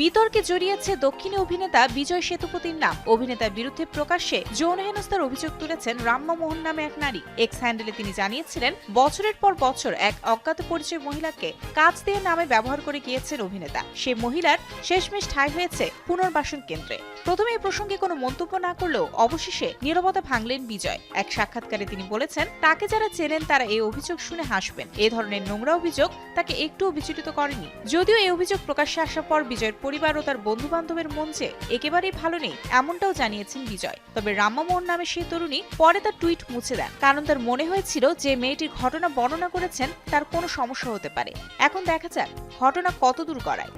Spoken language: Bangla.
বিতর্কে জড়িয়েছে দক্ষিণী অভিনেতা বিজয় সেতুপতির নাম। অভিনেতার বিরুদ্ধে প্রকাশ্যে যৌন হেনস্থার অভিযোগ তুলেছেন রাম্মা মোহন নামে এক নারী। এক্স হ্যান্ডেলে তিনি জানিয়েছিলেন, বছরের পর বছর এক অজ্ঞাত পরিচয় মহিলাকে কাজ দিয়ে নামে ব্যবহার করে গিয়েছেন অভিনেতা। সে মহিলার শেষমেশ ঠাঁই হয়েছে পুনর্বাসন কেন্দ্রে। প্রথমে এই প্রসঙ্গে কোনো মন্তব্য না করলেও অবশেষে নীরবতা ভাঙলেন বিজয়। এক সাক্ষাৎকারে তিনি বলেছেন, তাকে যারা চেনেন তারা এই অভিযোগ শুনে হাসবেন। এ ধরনের নোংরা অভিযোগ তাকে একটুও বিচলিত করেনি। যদিও এই অভিযোগ প্রকাশ্যে আসার পর বিজয়ের পরিবার ও তার বন্ধু বান্ধবের মন যে একেবারেই ভালো নেই, এমনটাও জানিয়েছেন বিজয়। তবে রাম্মামোহন নামে সেই তরুণী পরে তার টুইট মুছে দেন, কারণ তার মনে হয়েছিল যে মেয়েটির ঘটনা বর্ণনা করেছেন তার কোনো সমস্যা হতে পারে। এখন দেখা যাক, ঘটনা কতদূর গড়ায়।